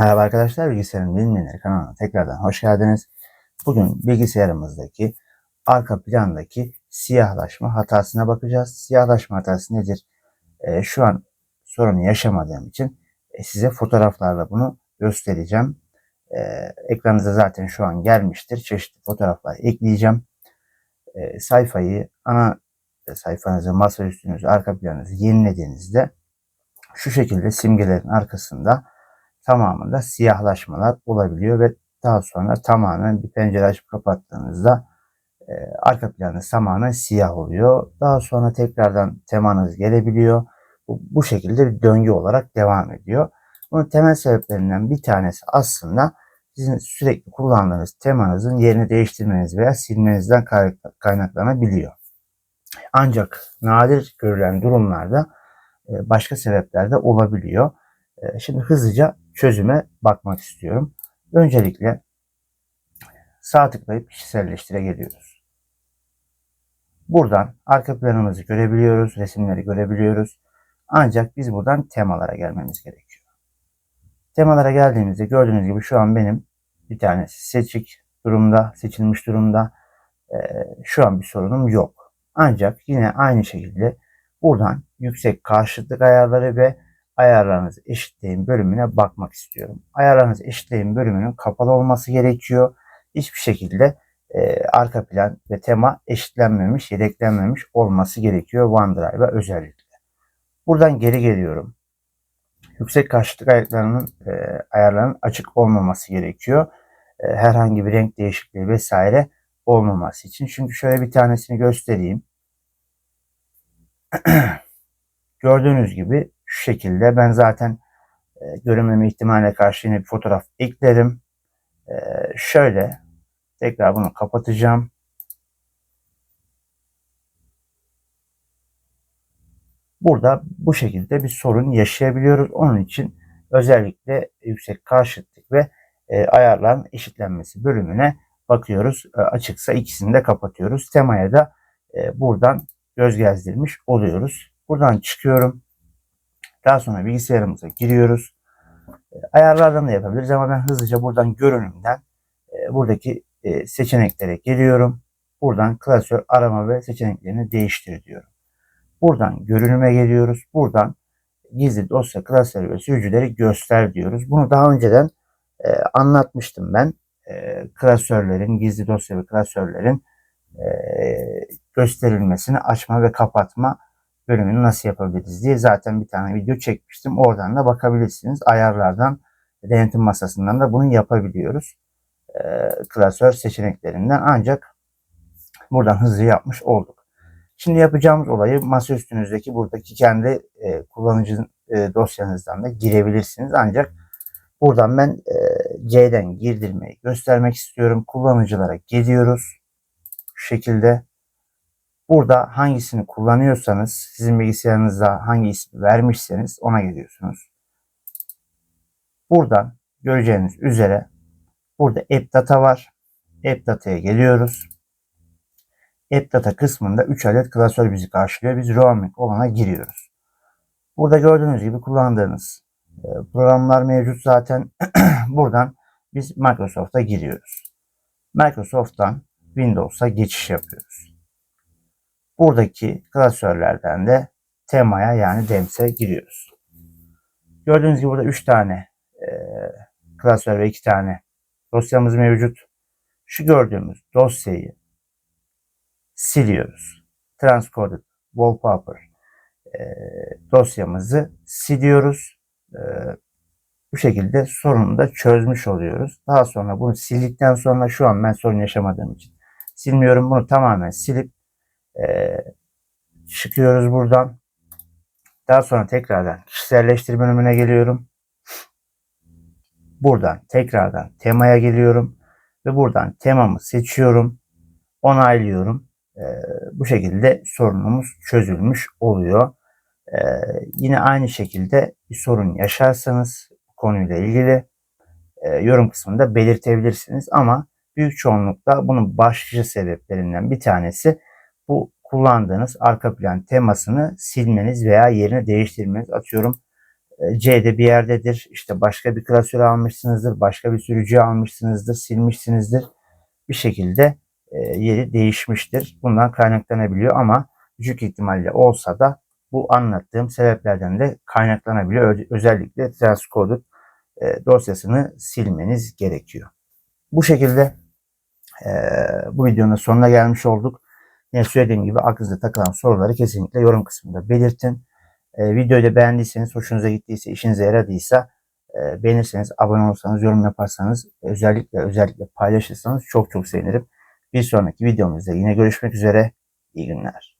Merhaba arkadaşlar, Bilgisayarın Bilinmeyenleri kanalına tekrardan hoş geldiniz. Bugün bilgisayarımızdaki arka plandaki siyahlaşma hatasına bakacağız. Siyahlaşma hatası nedir? Ee, şu an sorunu yaşamadığım için e, size fotoğraflarla bunu göstereceğim. Ee, ekranınıza zaten şu an gelmiştir. Çeşitli fotoğraflar ekleyeceğim. Ee, sayfayı ana sayfanızı, masa üstünüzü, arka planınızı yenilediğinizde şu şekilde simgelerin arkasında tamamında siyahlaşmalar olabiliyor ve daha sonra tamamen bir pencere açıp kapattığınızda e, arka planı tamamen siyah oluyor. Daha sonra tekrardan temanız gelebiliyor. Bu, bu şekilde bir döngü olarak devam ediyor. Bunun temel sebeplerinden bir tanesi aslında sizin sürekli kullandığınız temanızın yerini değiştirmeniz veya silmenizden kaynaklanabiliyor. Ancak nadir görülen durumlarda e, başka sebepler de olabiliyor. E, şimdi hızlıca çözüme bakmak istiyorum. Öncelikle sağ tıklayıp kişiselleştire geliyoruz. Buradan arka planımızı görebiliyoruz, resimleri görebiliyoruz. Ancak biz buradan temalara gelmemiz gerekiyor. Temalara geldiğimizde gördüğünüz gibi şu an benim bir tanesi seçik durumda, seçilmiş durumda. Ee, şu an bir sorunum yok. Ancak yine aynı şekilde buradan yüksek karşıtlık ayarları ve ayarlarınızı eşitleyin bölümüne bakmak istiyorum. Ayarlarınızı eşitleyin bölümünün kapalı olması gerekiyor. Hiçbir şekilde e, arka plan ve tema eşitlenmemiş, yedeklenmemiş olması gerekiyor OneDrive'a özellikle. Buradan geri geliyorum. Yüksek karşıtlık ayarlarının, e, ayarlarının açık olmaması gerekiyor. E, herhangi bir renk değişikliği vesaire olmaması için. Çünkü şöyle bir tanesini göstereyim. Gördüğünüz gibi şu şekilde ben zaten e, görünmeme ihtimaline karşı yine bir fotoğraf eklerim. E, şöyle tekrar bunu kapatacağım. Burada bu şekilde bir sorun yaşayabiliyoruz. Onun için özellikle yüksek karşıtlık ve e, ayarların eşitlenmesi bölümüne bakıyoruz. E, açıksa ikisini de kapatıyoruz. Temaya da e, buradan göz gezdirmiş oluyoruz. Buradan çıkıyorum. Daha sonra bilgisayarımıza giriyoruz. E, ayarlardan da yapabiliriz ama ben hızlıca buradan görünümden e, buradaki e, seçeneklere geliyorum. Buradan klasör arama ve seçeneklerini değiştir diyorum. Buradan görünüme geliyoruz. Buradan gizli dosya klasörü ve sürücüleri göster diyoruz. Bunu daha önceden anlatmıştım ben. klasörlerin, gizli dosya ve klasörlerin gösterilmesini açma ve kapatma bölümünü nasıl yapabiliriz diye zaten bir tane video çekmiştim. Oradan da bakabilirsiniz. Ayarlardan, denetim masasından da bunu yapabiliyoruz. E, klasör seçeneklerinden ancak buradan hızlı yapmış olduk. Şimdi yapacağımız olayı masa üstünüzdeki buradaki kendi e, kullanıcı e, dosyanızdan da girebilirsiniz. Ancak buradan ben e, C'den girdirmeyi göstermek istiyorum. Kullanıcılara gidiyoruz. Şu şekilde Burada hangisini kullanıyorsanız, sizin bilgisayarınızda hangi ismi vermişseniz ona gidiyorsunuz. Buradan göreceğiniz üzere burada App Data var. App Data'ya geliyoruz. App Data kısmında 3 adet klasör bizi karşılıyor. Biz roaming olana giriyoruz. Burada gördüğünüz gibi kullandığınız e, programlar mevcut zaten. Buradan biz Microsoft'a giriyoruz. Microsoft'tan Windows'a geçiş yapıyoruz. Buradaki klasörlerden de temaya yani demse giriyoruz. Gördüğünüz gibi burada 3 tane e, klasör ve 2 tane dosyamız mevcut. Şu gördüğümüz dosyayı siliyoruz. Transcoded Wallpaper e, dosyamızı siliyoruz. E, bu şekilde sorunu da çözmüş oluyoruz. Daha sonra bunu sildikten sonra şu an ben sorun yaşamadığım için silmiyorum. Bunu tamamen silip e, çıkıyoruz buradan. Daha sonra tekrardan kişiselleştir bölümüne geliyorum. Buradan tekrardan temaya geliyorum. Ve buradan temamı seçiyorum. Onaylıyorum. E, bu şekilde sorunumuz çözülmüş oluyor. E, yine aynı şekilde bir sorun yaşarsanız konuyla ilgili e, yorum kısmında belirtebilirsiniz. Ama büyük çoğunlukla bunun başlıca sebeplerinden bir tanesi bu kullandığınız arka plan temasını silmeniz veya yerini değiştirmeniz. Atıyorum e, C'de bir yerdedir. İşte başka bir klasörü almışsınızdır. Başka bir sürücüyü almışsınızdır. Silmişsinizdir. Bir şekilde e, yeri değişmiştir. Bundan kaynaklanabiliyor ama düşük ihtimalle olsa da bu anlattığım sebeplerden de kaynaklanabiliyor. Özellikle transcoded e, dosyasını silmeniz gerekiyor. Bu şekilde bu videonun sonuna gelmiş olduk. Yine söylediğim gibi aklınıza takılan soruları kesinlikle yorum kısmında belirtin. E, videoyu da beğendiyseniz, hoşunuza gittiyse, işinize yaradıysa e, beğenirseniz, abone olursanız, yorum yaparsanız, özellikle özellikle paylaşırsanız çok çok sevinirim. Bir sonraki videomuzda yine görüşmek üzere. İyi günler.